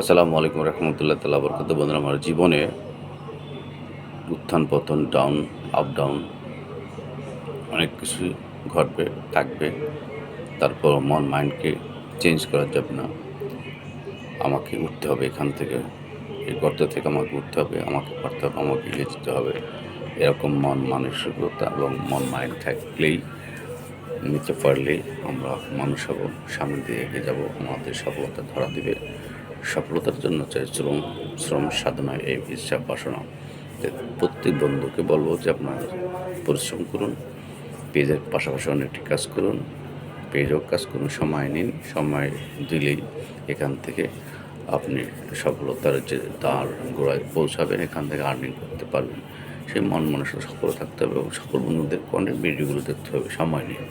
আসসালামু আলাইকুম রহমতুল্লাহ তাল্লাহ বরকত বন্ধুরা, আমার জীবনে উত্থান, পতন ডাউন আপ ডাউন অনেক কিছু ঘটবে, থাকবে। তারপর মন মাইন্ডকে চেঞ্জ করা যাবে না আমাকে উঠতে হবে এখান থেকে। এই গর্ত থেকে আমাকে উঠতে হবে, আমাকে পারতে হবে, আমাকে এগিয়ে যেতে হবে। এরকম মন, মানসিকতা এবং মন মাইন্ড থাকলেই নিতে পারলেই আমরা মানুষ হব, সামনে দিয়ে এগিয়ে যাব, আমাদের সফলতা ধরা দিবে। সফলতার জন্য চাই শ্রম শ্রম সাধনা এই ইচ্ছা বাসনা। প্রত্যেক বন্ধুকে বলব যে আপনার পরিশ্রম করুন, পেজের পাশাপাশি অনেকটি কাজ করুন, পেজও কাজ করুন, সময় নিন, সময় দিলেই এখান থেকে আপনি সফলতার যে তার গোড়ায় পৌঁছাবেন, এখান থেকে আর্নিং করতে পারবেন। সেই মন মানুষের সফল থাকতে হবে এবং সকল বন্ধুদের অনেক ভিডিওগুলো দেখতে হবে, সময় নিয়ে।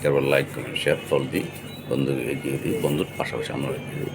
তারপর লাইক কমেন্ট শেয়ার ফল দিই বন্ধুকে এগিয়ে দিই। বন্ধুর পাশাপাশি আমরা এগিয়ে দিই।